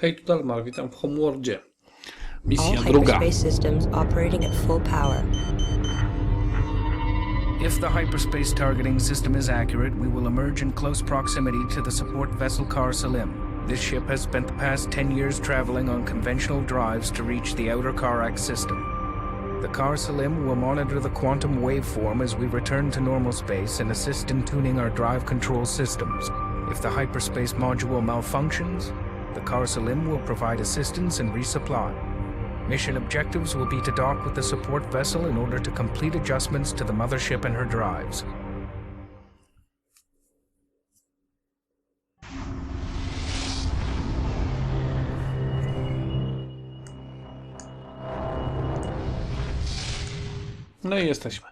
Hej, tu Dalmar, witam w Homeworldzie. All Misja druga. hyperspace systems operating at full power. If the hyperspace targeting system is accurate, we will emerge in close proximity to the support vessel Kar Salim. This ship has spent the past 10 years traveling on conventional drives to reach the outer Karak system. The Kar Salim will monitor the quantum waveform as we return to normal space and assist in tuning our drive control systems. If the hyperspace module malfunctions, the Kar Salim will provide assistance and resupply. Mission objectives will be to dock with the support vessel in order to complete adjustments to the mothership and her drives. No i jesteśmy.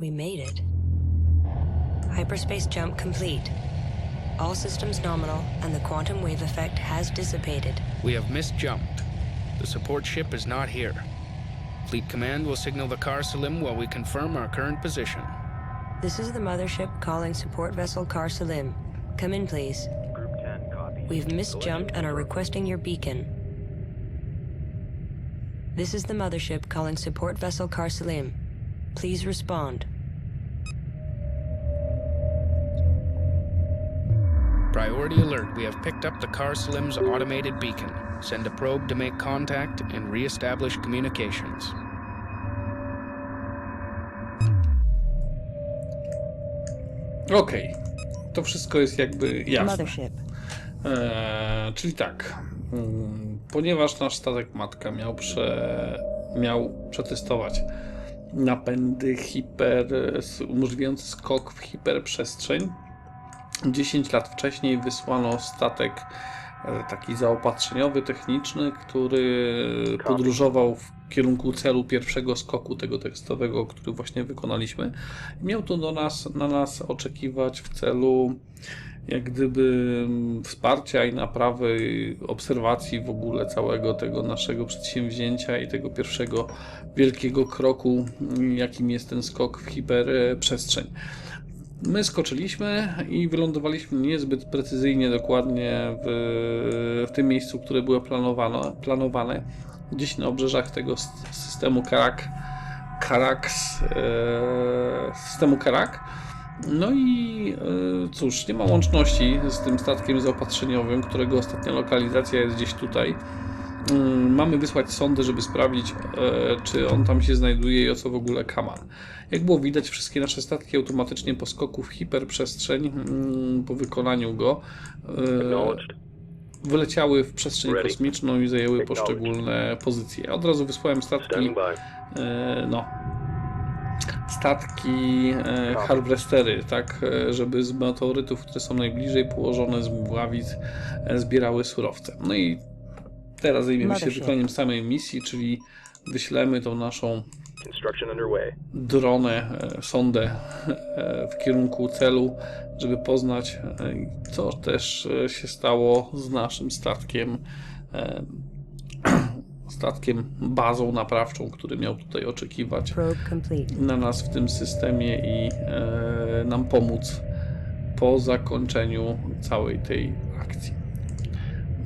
We made it. Hyperspace jump complete. All systems nominal, and the quantum wave effect has dissipated. We have misjumped. The support ship is not here. Fleet Command will signal the Kar Salim while we confirm our current position. This is the mothership calling support vessel Kar Salim. Come in, please. Group 10, copy. We've misjumped and are requesting your beacon. This is the mothership calling support vessel Kar Salim. Please respond. Priority alert. We have picked up the Kar Salim's automated beacon. Send a probe to make contact and re-establish communications. Okej. To wszystko jest jakby jasne. Mothership. Eee, czyli tak. Mm, Ponieważ nasz statek matka miał, prze, miał przetestować napędy hiper, umożliwiające skok w hiperprzestrzeń, 10 lat wcześniej wysłano statek e, taki zaopatrzeniowy, techniczny, który podróżował w kierunku celu pierwszego skoku tego tekstowego, który właśnie wykonaliśmy. Miał tu do nas, na nas oczekiwać w celu jak gdyby wsparcia i naprawy i obserwacji w ogóle całego tego naszego przedsięwzięcia i tego pierwszego wielkiego kroku, jakim jest ten skok w hiperprzestrzeń. My skoczyliśmy i wylądowaliśmy niezbyt precyzyjnie, dokładnie w, w tym miejscu, które było planowane, gdzieś na obrzeżach tego systemu Karak, Karax, e, systemu Karak. No i e, cóż, nie ma łączności z tym statkiem zaopatrzeniowym, którego ostatnia lokalizacja jest gdzieś tutaj. Mm, Mamy wysłać sondę, żeby sprawdzić, e, czy on tam się znajduje i o co w ogóle kaman. Jak było widać, wszystkie nasze statki automatycznie po skoku w hiperprzestrzeń, mm, po wykonaniu go, e, wyleciały w przestrzeń kosmiczną i zajęły poszczególne pozycje. Od razu wysłałem statki e, no, statki e, harvestery, tak, żeby z meteorytów, które są najbliżej położone z mgławic, e, zbierały surowce. No i teraz zajmiemy się wykonaniem samej misji, czyli wyślemy tą naszą dronę, e, sondę e, w kierunku celu, żeby poznać, e, co też się stało z naszym statkiem, statkiem bazą naprawczą, który miał tutaj oczekiwać na nas w tym systemie i nam pomóc po zakończeniu całej tej akcji.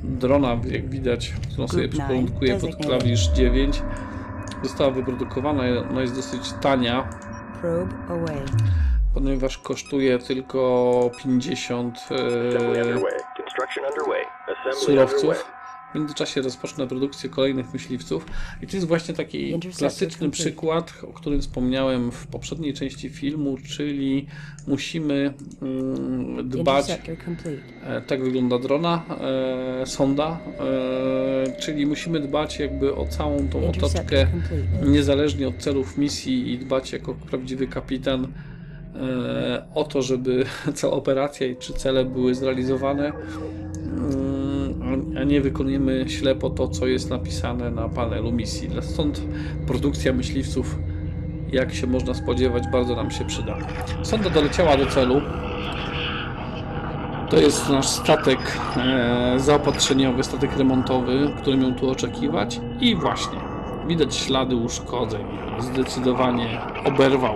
Drona, jak widać, którą sobie przyporządkuję pod klawisz 9, została wyprodukowana. Ona jest dosyć tania, ponieważ kosztuje tylko 50 Assembly e, surowców. W międzyczasie rozpocznę produkcję kolejnych myśliwców. I to jest właśnie taki klasyczny przykład, o którym wspomniałem w poprzedniej części filmu, czyli musimy mm, dbać. E, tak wygląda drona, e, sonda, e, czyli musimy dbać jakby o całą tą otoczkę niezależnie od celów misji i dbać jako prawdziwy kapitan e, o to, żeby cała operacja i czy cele były zrealizowane, a- nie wykonujemy ślepo to, co jest napisane na panelu misji. Stąd produkcja myśliwców, jak się można spodziewać, bardzo nam się przyda. Sonda doleciała do celu. To jest nasz statek e, zaopatrzeniowy, statek remontowy, który miał tu oczekiwać. I właśnie, widać ślady uszkodzeń. Zdecydowanie oberwał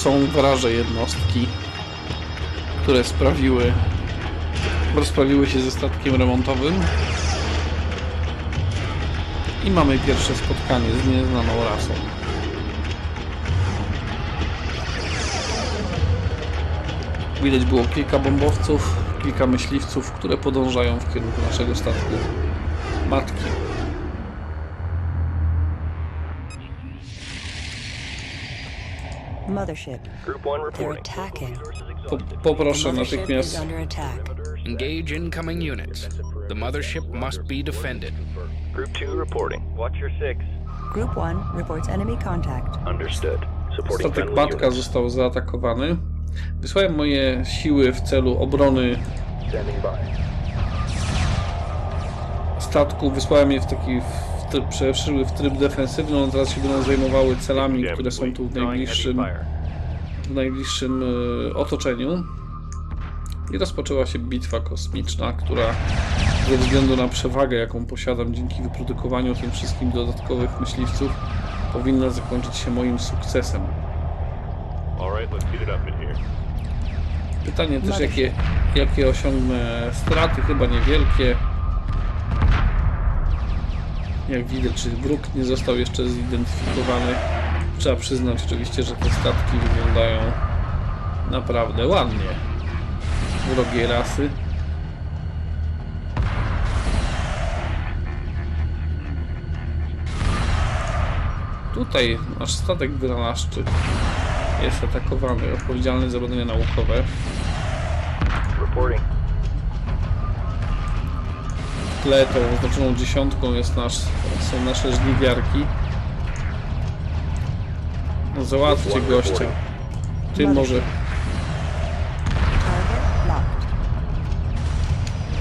są wraże jednostki, które sprawiły, rozprawiły się ze statkiem remontowym. I mamy pierwsze spotkanie z nieznaną rasą. Widać było kilka bombowców, kilka myśliwców, które podążają w kierunku naszego statku matki. Mothership. Group 1 They're reporting. attacking. Po, The poproszę mothership is natychmiast under attack. Engage incoming units. The mothership must be defended. Group 2 reporting. Watch your 6. Group 1 reports enemy contact. Understood. Supporting Statek Matka został zaatakowany. Wysłałem moje siły w celu obrony statku. Wysłałem je w taki tryb, przeszły w tryb defensywny. One teraz się będą zajmowały celami, które są tu w najbliższym, w najbliższym e, otoczeniu. I rozpoczęła się bitwa kosmiczna, która ze względu na przewagę, jaką posiadam dzięki wyprodukowaniu tym wszystkim dodatkowych myśliwców, powinna zakończyć się moim sukcesem. Pytanie też, jakie, jakie osiągnę straty, chyba niewielkie. Jak widać, wróg nie został jeszcze zidentyfikowany. Trzeba przyznać oczywiście, że te statki wyglądają naprawdę ładnie. Wrogiej rasy. Tutaj nasz statek wynalazczy jest atakowany, odpowiedzialny za badania naukowe. Reporting. Tle tą oznaczoną dziesiątką jest nasz, są nasze żniwiarki. No załatwcie gościa. Ty może... Target locked.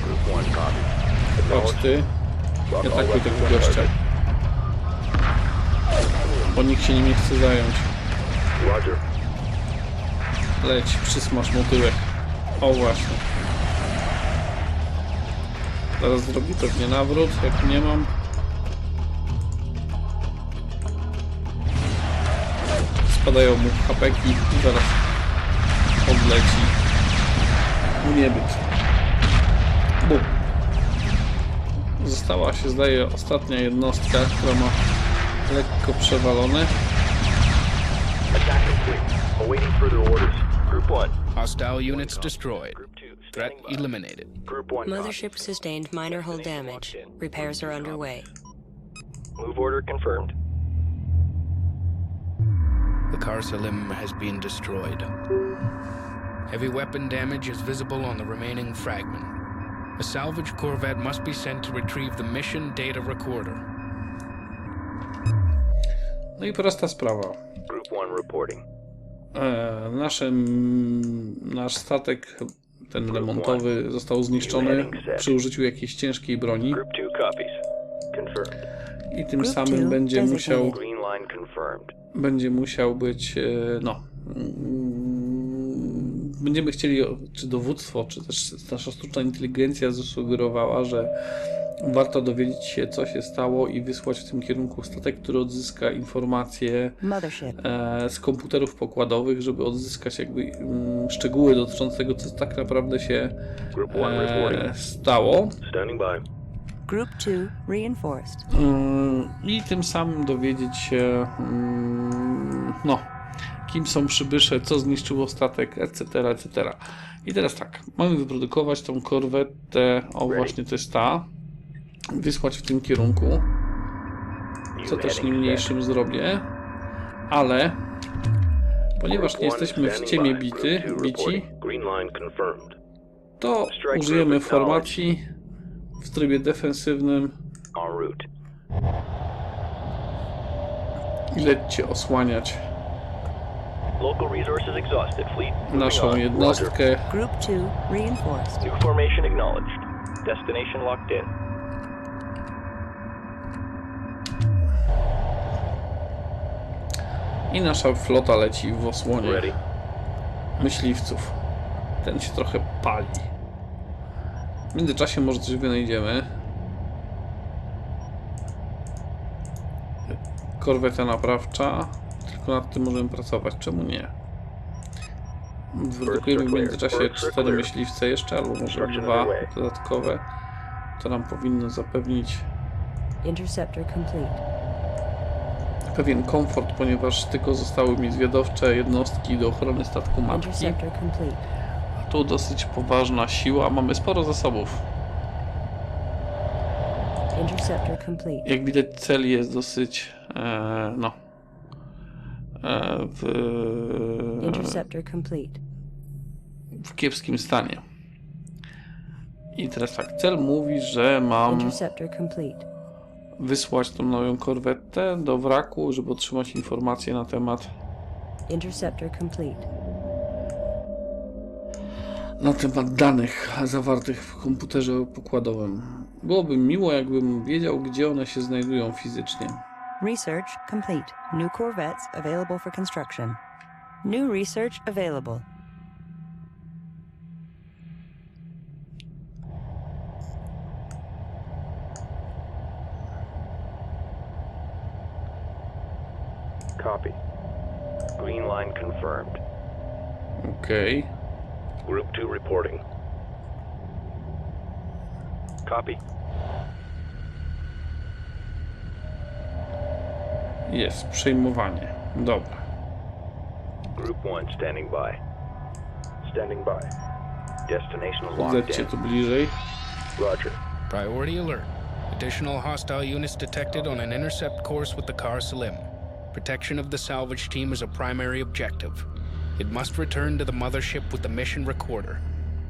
Group 1 copy. Chodź ty. All atakuj tego gościa. Bo nikt się nim nie chce zająć. Leć, przysmaż mu tyłek. O właśnie. Zaraz zrobi pewnie nawrót, jak nie mam. Spadają mu hapeki i zaraz odleci w niebyt. Bum. Została się, zdaje, ostatnia jednostka, która ma lekko przewalone. Attack complete. Awaiting further orders. Group 1. Hostile units destroyed. Group 2. Threat eliminated. Group 1 copy. Mothership sustained minor hull damage. Repairs are underway. Move order confirmed. The Car Salim has been destroyed. Heavy weapon damage is visible on the remaining fragment. A salvage corvette must be sent to retrieve the mission data recorder. No i prosta sprawa. Group 1 reporting. E, nasze, mm, nasz statek, ten remontowy, został zniszczony przy użyciu jakiejś ciężkiej broni. Group 2 copies. Confirmed. i tym samym będzie musiał, będzie musiał być, e, no, mm, będziemy chcieli, czy dowództwo, czy też nasza sztuczna inteligencja zasugerowała, że warto dowiedzieć się, co się stało i wysłać w tym kierunku statek, który odzyska informacje e, z komputerów pokładowych, żeby odzyskać jakby mm, szczegóły dotyczące tego, co tak naprawdę się Group 1 e, reporting. stało. Group 2 reinforced. Mm, I tym samym dowiedzieć się, mm, no, kim są przybysze, co zniszczyło statek, etc., etc. I teraz tak, mamy wyprodukować tą korwetę, o właśnie to jest ta, wysłać w tym kierunku, co też niemniejszym zrobię, ale ponieważ nie jesteśmy w ciemię bity, bici, to użyjemy formacji w trybie defensywnym. I lećcie osłaniać naszą jednostkę. Group 2 reinforced. New formation acknowledged. Destination locked in. I nasza flota leci w osłonie myśliwców. Ten się trochę pali. W międzyczasie może coś wynajdziemy. Korweta naprawcza. Tylko nad tym możemy pracować. Czemu nie? Wyprodukujemy w międzyczasie cztery myśliwce jeszcze, albo może dwa dodatkowe. To nam powinno zapewnić Interceptor complete. Pewien komfort, ponieważ tylko zostały mi zwiadowcze jednostki do ochrony statku matki. Complete. Tu dosyć poważna siła, mamy sporo zasobów. Jak widać cel jest dosyć, e, no, e, w, w kiepskim stanie. I teraz tak, cel mówi, że mam Interceptor complete. Wysłać tą nową korwetę do wraku, żeby otrzymać informacje na temat Interceptor complete. na temat danych zawartych w komputerze pokładowym. Byłoby miło, jakbym wiedział, gdzie one się znajdują fizycznie. Research complete. New corvettes available for construction. New research available. Okej. Group 2 reporting. Copy. Jest, przejmowanie. Dobra. Group 1 standing by. Standing by. Destination locked Zejdźcie in. tu bliżej. Roger. Priority alert. Additional hostile units detected on an intercept course with the Car Salim. Protection of the salvage team is a primary objective. It must return to the mothership with the mission recorder.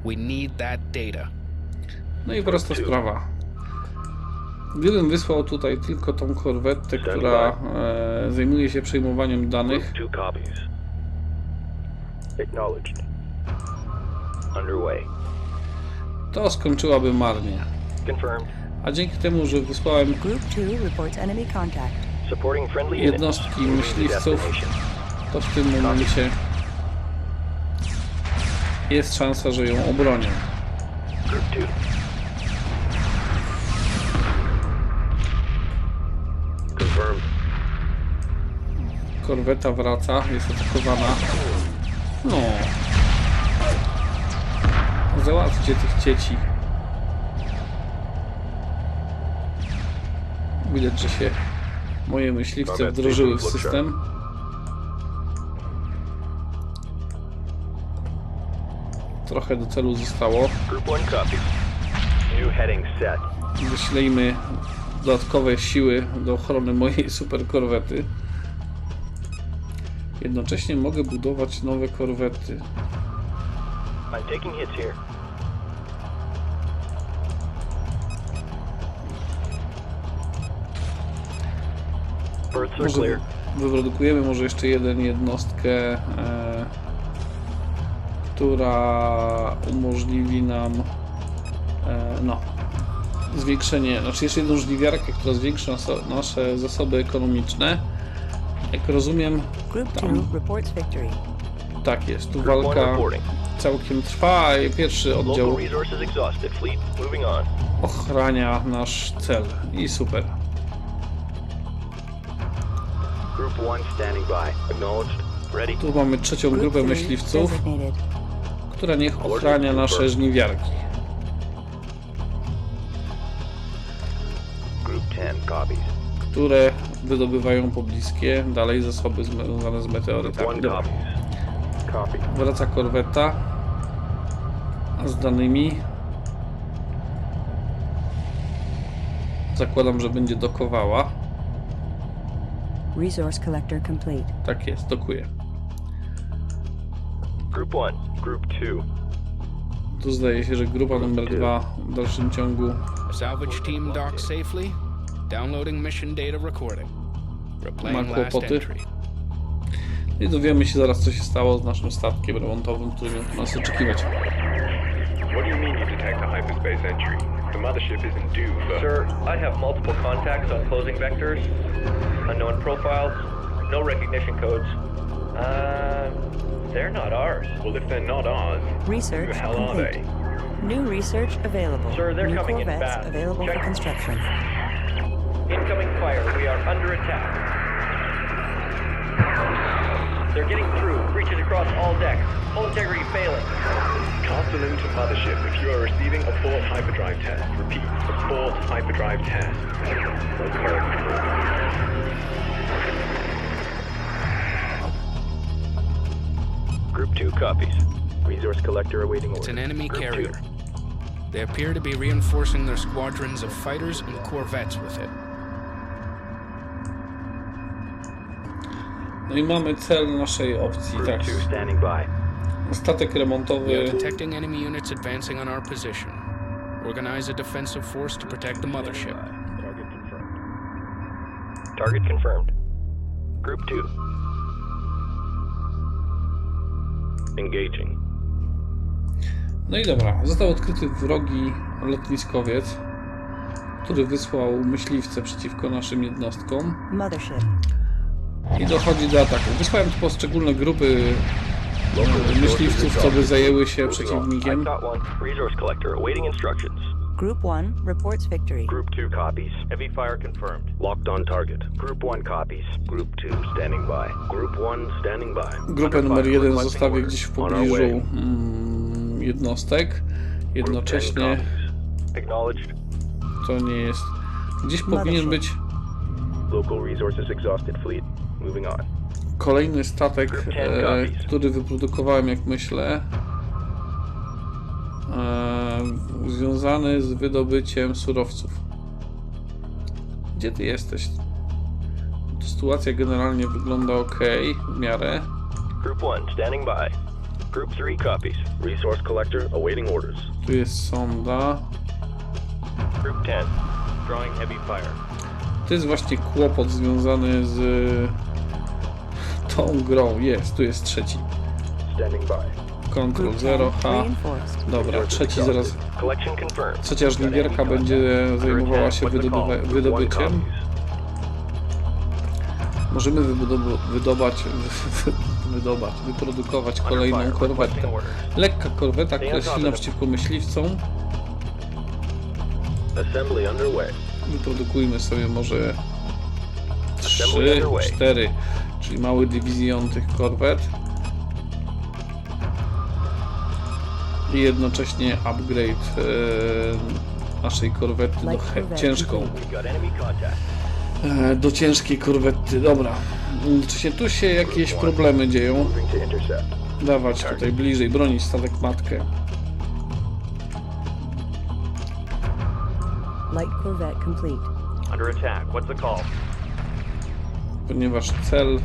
We need that data. No i prosta sprawa. Gdybym wysłał tutaj tylko tą korwetę, która e, zajmuje się przejmowaniem danych, Group 2 copies. Acknowledged. Underway. to skończyłaby marnie. Confirmed. A dzięki temu, że wysłałem Group 2 reports enemy contact. Supporting friendly units. jednostki myśliwców, to w tym momencie jest szansa, że ją obronią. Group 2. Confirmed. Korweta wraca, jest atakowana. No. Załatwcie tych dzieci. Widać, że się moje myśliwce wdrożyły w system. Trochę do celu zostało. Group 1 copies. New heading set. Wyślejmy dodatkowe siły do ochrony mojej super korwety. Jednocześnie mogę budować nowe korwety. Może wyprodukujemy może jeszcze jeden jednostkę, e, która umożliwi nam e, no, zwiększenie, znaczy jeszcze jedną żliwiarkę, która zwiększy naso- nasze zasoby ekonomiczne. Jak rozumiem, Group 2 Tam. reports victory. tak jest, tu Group 1 walka całkiem trwa, a pierwszy oddział ochrania nasz cel i super. Group 1 standing by. Acknowledged. Ready. Tu mamy trzecią grupę 3 myśliwców. Która niech ochrania nasze żniwiarki. Group 10 copies. które wydobywają pobliskie dalej zasoby związane z meteorytami. 1 Dobra, copies. Copy. wraca korweta a z danymi. Zakładam, że będzie dokowała. Resource collector complete. Tak jest, dokuje. Group 1. Group 2. Tu zdaje się, że grupa numer dwa w dalszym ciągu Salvage team docks safely. Downloading mission data recording. Replaying Ma last kłopoty. entry. i dowiemy się zaraz, co się stało z naszym statkiem remontowym, który miał nas oczekiwać. What do you mean you detect a hyperspace entry? The mothership isn't due for... Sir, I have multiple contacts on closing vectors, unknown profiles, no recognition codes. Uh, they're not ours. Well, if they're not ours, who Research the hell are complete. they? New research available. Sir, they're New coming in corvettes fast. available for construction. Incoming fire. We are under attack. They're getting through. Breaches across all decks. Hull integrity failing. Castle to Mothership if you are receiving a fault hyperdrive test. Repeat, a fault hyperdrive test. Group 2 copies. Resource collector awaiting orders. It's an enemy Group carrier. Two. They appear to be reinforcing their squadrons of fighters and corvettes with it. No i mamy cel naszej opcji, Group tak. 2 standing by. Statek We are remontowy. detecting enemy units advancing on our position. Organize a defensive force to protect the mothership. Target confirmed. Target confirmed. Group 2. Engaging. No i dobra, został odkryty wrogi lotniskowiec, który wysłał myśliwce przeciwko naszym jednostkom Mothership. i dochodzi do ataku. Wysłałem tu poszczególne grupy myśliwców, co by zajęły się przeciwnikiem. Group 1 reports victory. Group 2 copies. Heavy fire confirmed. Locked on target. Group 1 copies. Group 2 standing by. Group 1 standing by. Grupę numer fire, jeden requesting zostawię orders. gdzieś w pobliżu mm, jednostek. Group 10 Jednocześnie to nie jest... Gdzieś powinien być Local resources exhausted fleet. Moving on. kolejny statek, Group 10 e, który wyprodukowałem, jak myślę, e, związany z wydobyciem surowców. Gdzie ty jesteś? Sytuacja generalnie wygląda ok, w miarę. Group 1 standing by. Group 3 copies. Resource collector awaiting orders. Tu jest sonda. Group 10. Drawing heavy fire. To jest właśnie kłopot związany z tą grą. Jest, tu jest trzeci. Standing by. 10 0, H. Dobra, trzeci zaraz. Trzecia żniwiarka będzie zajmowała się wydobyciem. Możemy wydobać, wydobać, wyprodukować kolejną korwetę. Lekka korweta, która jest silna przeciwko myśliwcom. Wyprodukujmy sobie może 3, 4, czyli mały dywizjon tych korwet. I jednocześnie upgrade e, naszej korwety do he- ciężką. E, do ciężkiej korwety. Dobra. Czy się tu się jakieś problemy dzieją? Dawać tutaj bliżej, bronić statek matkę. Light corvette complete. Under attack. What's the call? Ponieważ cel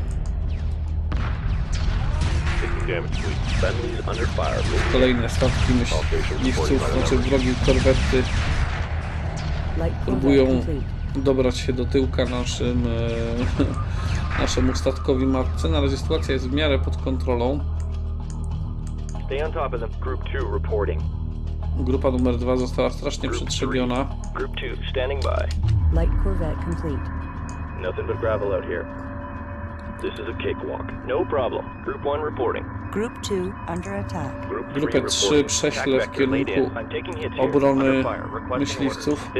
kolejne statki myśliwców, znaczy wrogie korwety próbują dobrać się do tyłka naszym e, naszemu statkowi matce. Na razie sytuacja jest w miarę pod kontrolą. Stay on top of them. Group 2 reporting. Grupa numer dwa została strasznie przetrzebiona. Group 2 standing by. Light corvette complete. Nothing but gravel out here. This is a cakewalk. No problem. Group 1 reporting. Group 2 under attack. Group Grupę 3 reporting. prześlę w kierunku obrony myśliwców.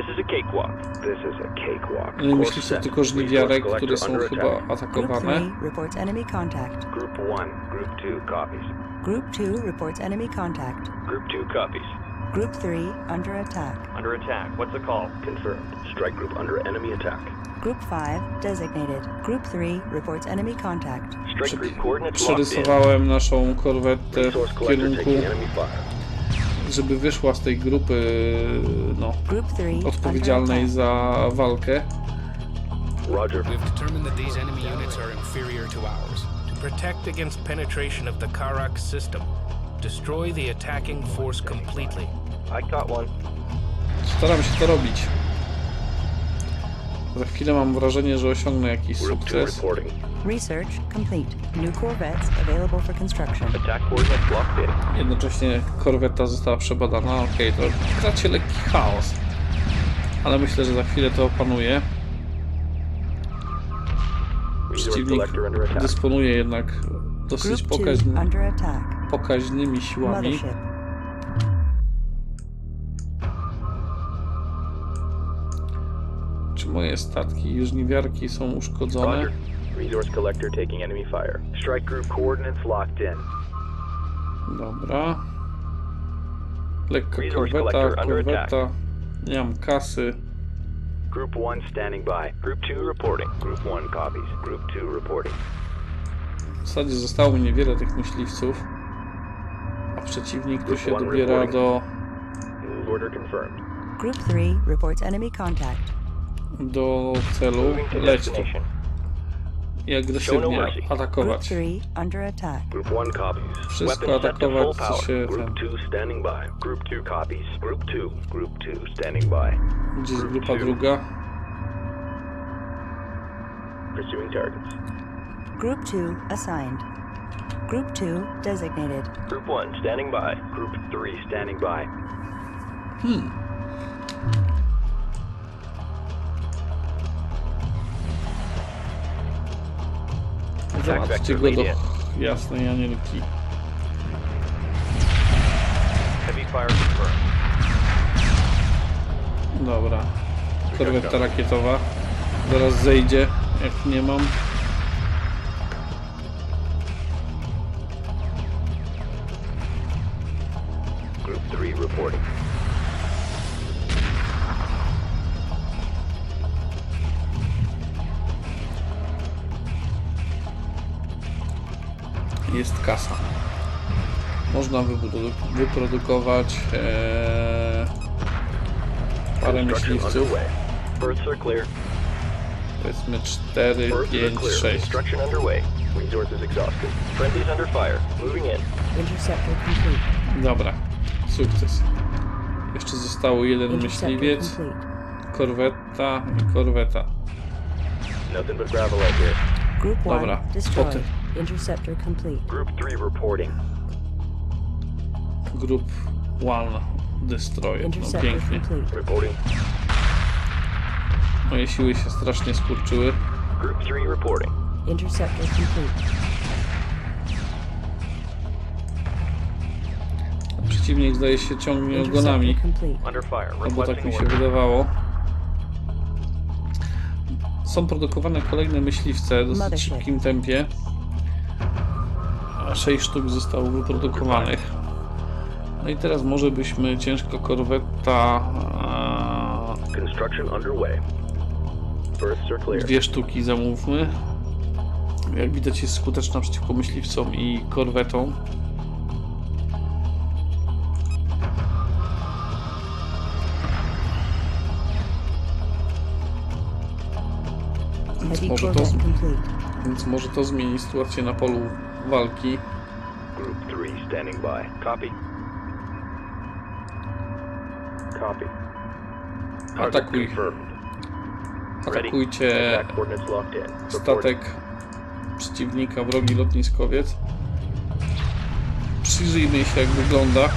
Nie myśliwców, tylko żniwiarek, które są chyba attack. Group atakowane. 3 reports enemy contact. Group 1. Group 2 copies. Group 2 reports enemy contact. Group 2 copies. Group 3 under attack. Under attack. What's the call? Confirmed. Strike group under enemy attack. Group 5 designated. Group 3 reports enemy contact. Strike group coordinates locked in. Przerysowałem naszą korwetę Resource w collector kierunku, taking enemy fire. żeby wyszła z tej grupy no, Group 3 under odpowiedzialnej attack. za walkę. Roger. We've determined that these enemy units are inferior to ours. To protect against penetration of the Karak system, destroy the attacking force completely. I caught one. Staram się to robić. Za chwilę mam wrażenie, że osiągnę jakiś Group 2 sukces. Research complete. New corvettes available for construction. Attack coordinates locked in. Jednocześnie korweta została przebadana. Okej, to w tracie lekki chaos. Ale myślę, że za chwilę to opanuje. Przeciwnik dysponuje jednak dosyć Group 2 pokaźny, pokaźnymi siłami. Moje statki i żniwiarki są uszkodzone? Roger. Resource collector taking enemy fire. Strike group coordinates locked in. Dobra. Lekka korweta, korweta. Nie mam kasy. Group 1 standing by. Group 2 reporting. Group 1 copies. Group 2 reporting. W zasadzie zostało mi niewiele tych myśliwców. A przeciwnik tu się dobiera reporting. do, order confirmed. Group 3 reports enemy contact. Do celu. Leć tu. I no agresywnie. Group atakować. 3 under attack. Group 1 copies. Wszystko atakować, co power. się Group ten- 2 standing by. Group 2 copies. Group 2. Group 2 standing by. Gdzie jest grupa druga? Pursuing targets. Group 2 assigned. Group 2 designated. Group 1 standing by. Group 3 standing by. Załatwcie vector go do jasnej anielki. Dobra. Korweta rakietowa. Zaraz zejdzie, jak nie mam. Jest kasa. Można wyprodu- wyprodukować ee, parę myśliwców. Powiedzmy 4, Births are 5, clear. 6. Construction underway. Resources exhausted. Friendlies under fire. Moving in. Interceptor complete. Dobra, sukces. Jeszcze zostało jeden myśliwiec, korweta i korweta. Nothing but gravel out here. Group 1 Dobra, destroyed. potem. Interceptor complete. Group 3 reporting. Group 1 Destroyer. No pięknie. complete. Reporting. Moje siły się strasznie skurczyły. Group 3 reporting. Interceptor complete. Przeciwnik zdaje się ciągnie ogonami. Interceptor complete. Under fire. Albo tak mi się wydawało. Są produkowane kolejne myśliwce w dosyć szybkim tempie. A 6 sztuk zostało wyprodukowanych. No i teraz może byśmy ciężko korweta clear. dwie sztuki zamówmy. Jak widać jest skuteczna przeciwko myśliwcom i korwetom. Więc może, to, więc może to zmieni sytuację na polu walki. Group 3 standing by. Copy. Copy. Atakuj. Atakujcie statek przeciwnika, wrogi lotniskowiec. Przyjrzyjmy się jak wygląda.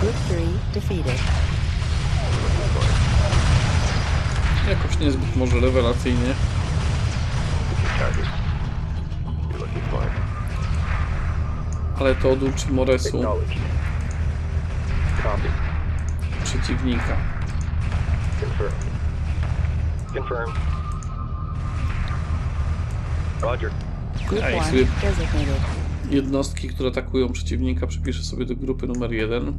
Group 3 defeated. Jakoś niezbyt może rewelacyjnie. Ale to oduczy Moresu Acknowledged. Copy. przeciwnika. Confirmed. Confirmed. Roger. Group Ej, 1 sobie- designated. Jednostki, które atakują przeciwnika przypiszę sobie do grupy numer 1.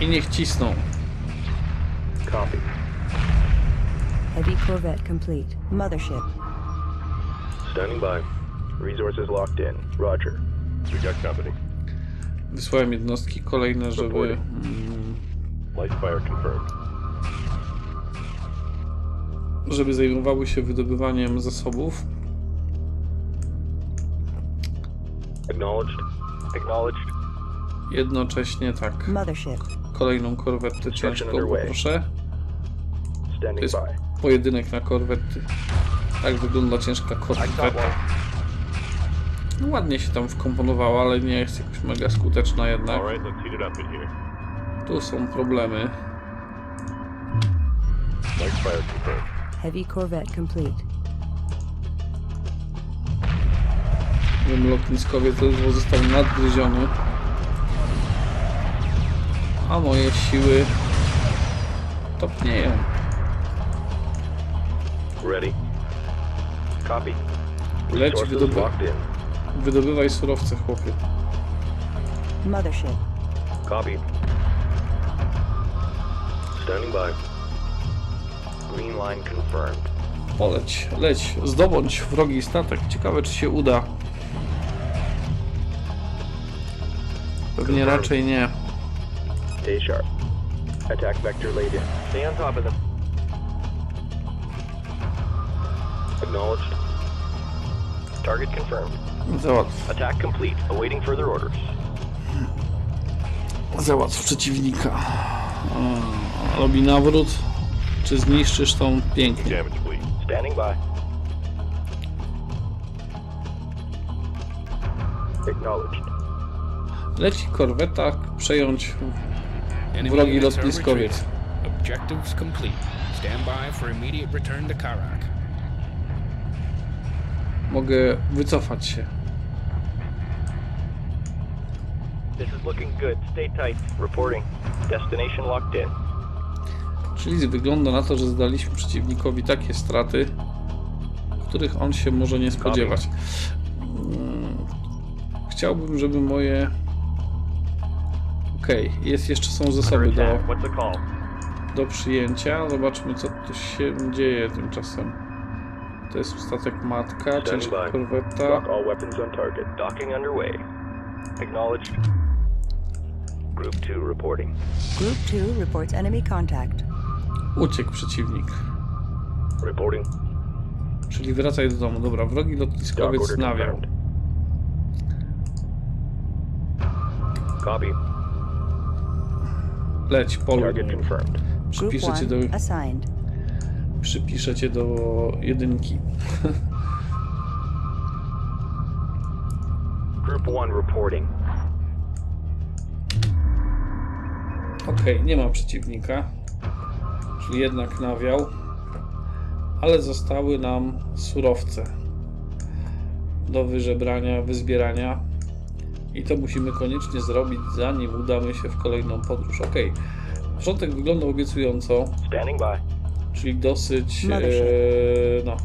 I niech cisną. Copy. Heavy corvette complete. Mothership. Standing by. Resources locked in. Roger. We got company. Wysłałem jednostki kolejne, żeby mm, Light fire confirmed. żeby zajmowały się wydobywaniem zasobów. Acknowledged. Acknowledged. Jednocześnie tak. Mothership. Kolejną korwetę ciężką poproszę. To jest pojedynek na korwety. Tak wygląda ciężka. No, ładnie się tam wkomponowała, ale nie jest jakoś mega skuteczna jednak. Tu są problemy. Heavy corvette complete. Wiem, lotniskowiec ledwo został nadgryziony. A moje siły topnieją. Ready. Copy. Leć, Resources wydoby locked in. wydobywaj surowce, chłopie. Mothership. Copy. Standing by. Green line confirmed. Poleć, leć, zdobądź wrogi statek. Ciekawe, czy się uda. Pewnie raczej nie. Stay sharp. Attack vector laid in. Stay on top of them. Acknowledged. Target confirmed. Załatw, Attack complete. Awaiting further orders. załatw przeciwnika. O, Robi nawrót. Czy zniszczysz tą pięknie? Damage, please. Standing by. Acknowledged. Leci korweta przejąć wrogi units lotniskowiec. Objectives complete. Stand by for immediate return to Karak. Mogę wycofać się. Czyli wygląda na to, że zdaliśmy przeciwnikowi takie straty, których on się może nie spodziewać. Mm, Chciałbym, żeby moje. Okej, jest jeszcze są zasoby do, do przyjęcia. Zobaczmy, co tu się dzieje tymczasem. To jest statek matka, by. korweta. All weapons on target. Docking underway. Acknowledged. Group 2 reporting. Group 2 reports enemy contact. Uciekł przeciwnik. Reporting. Czyli wracaj do domu. Dobra, wrogi lotniskowiec nawiał. Copy. Leć, poluj. Target confirmed. Group Przypiszę cię do, 1 assigned. Przypiszę cię do jedynki. Group 1 reporting. Okej, nie ma przeciwnika. Czyli jednak nawiał. Ale zostały nam surowce do wyżebrania, wyzbierania. I to musimy koniecznie zrobić, zanim udamy się w kolejną podróż. Okej, początek wyglądał obiecująco, Standing by. Czyli dosyć. E, no,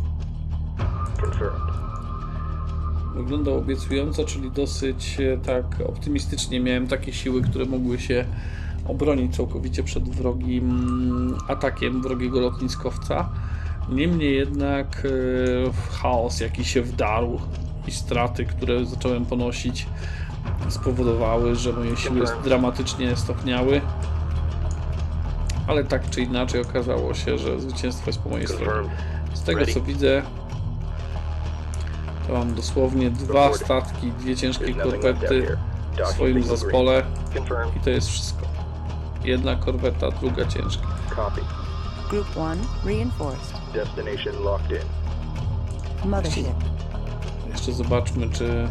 wyglądał obiecująco, czyli dosyć e, tak optymistycznie. Miałem takie siły, które mogły się obronić całkowicie przed wrogim mm, atakiem wrogiego lotniskowca. Niemniej jednak e, chaos, jaki się wdarł i straty, które zacząłem ponosić, spowodowały, że moje siły dramatycznie stopniały. Ale tak czy inaczej okazało się, że zwycięstwo jest po mojej stronie. Z tego co widzę, to mam dosłownie dwa statki, dwie ciężkie korwety w swoim zespole i to jest wszystko. Jedna korweta, druga ciężka. Copy. Group 1 reinforced. Destination locked in. Mothership. Jeszcze zobaczmy, czy...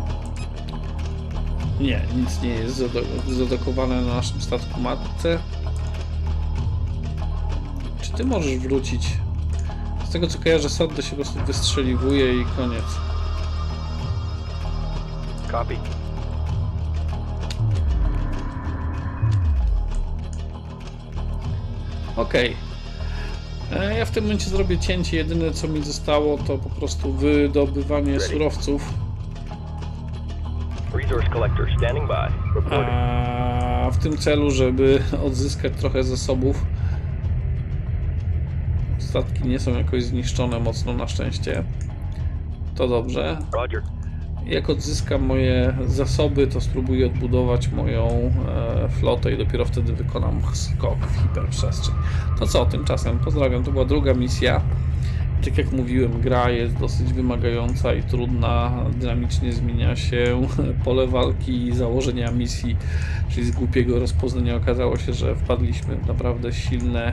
Nie, nic nie jest zado- zadokowane na naszym statku matce. Ty możesz wrócić? Z tego co kojarzę, sondę się po prostu wystrzeliwuje i koniec. Copy. Okej. E, Ja w tym momencie zrobię cięcie. Jedyne co mi zostało to po prostu wydobywanie surowców. Resource collector standing by. Reporting. A w tym celu, żeby odzyskać trochę zasobów. Statki nie są jakoś zniszczone mocno na szczęście. To dobrze. Jak odzyskam moje zasoby, to spróbuję odbudować moją e, flotę i dopiero wtedy wykonam skok w hiperprzestrzeń. To co, tymczasem pozdrawiam. To była druga misja. Tak jak mówiłem, gra jest dosyć wymagająca i trudna. Dynamicznie zmienia się pole walki i założenia misji, czyli z głupiego rozpoznania okazało się, że wpadliśmy w naprawdę silne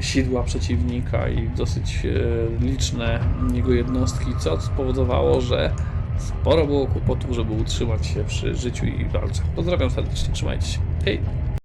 sidła przeciwnika i dosyć e, liczne jego jednostki, co spowodowało, że sporo było kłopotów, żeby utrzymać się przy życiu i walce. Pozdrawiam serdecznie, trzymajcie się. Hej!